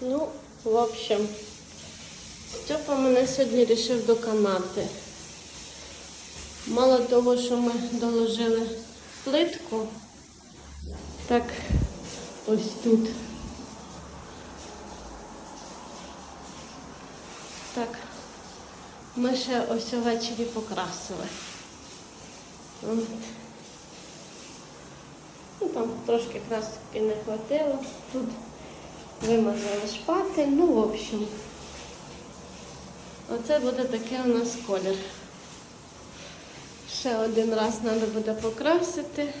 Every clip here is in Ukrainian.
Ну, в общем, Степа мене сьогодні вирішив доконати. Мало того, що ми доложили плитку, так ось тут. Так, ми ще ось ввечері покрасили. От. Ну, там трошки краски не хватило. Тут вимазали шпатель, ну, в общем. Оце буде такий у нас колір. Ще один раз треба буде покрасити.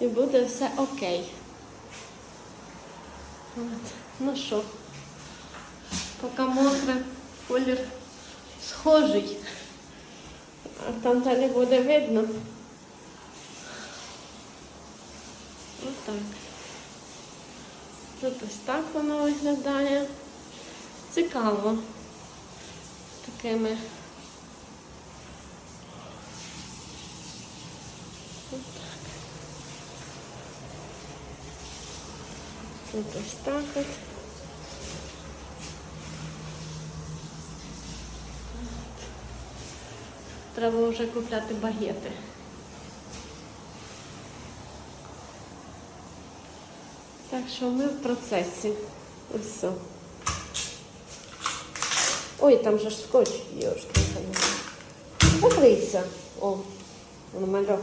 І буде все окей. От. Ну що, поки мокре, колір схожий. А там далі буде видно. Отак. Тут ось так воно виглядає. Цікаво. Такими. Отак. Тут ось так от. Треба вже купляти багети. Так що ми в процесі. Ось. Ой, там же ж скотч, йошки. Закрийся. О, воно мальок.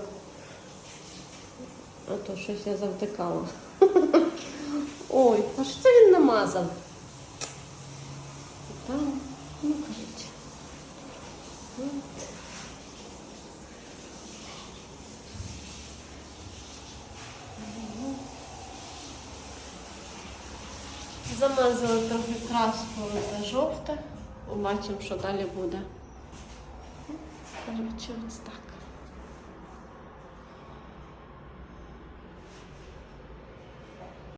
А то щось я завтикала. Ой, а що це він намазав? Там, ну. От. Замазала трохи краскою та жовте. Побачимо, що далі буде. Коротше, ось так.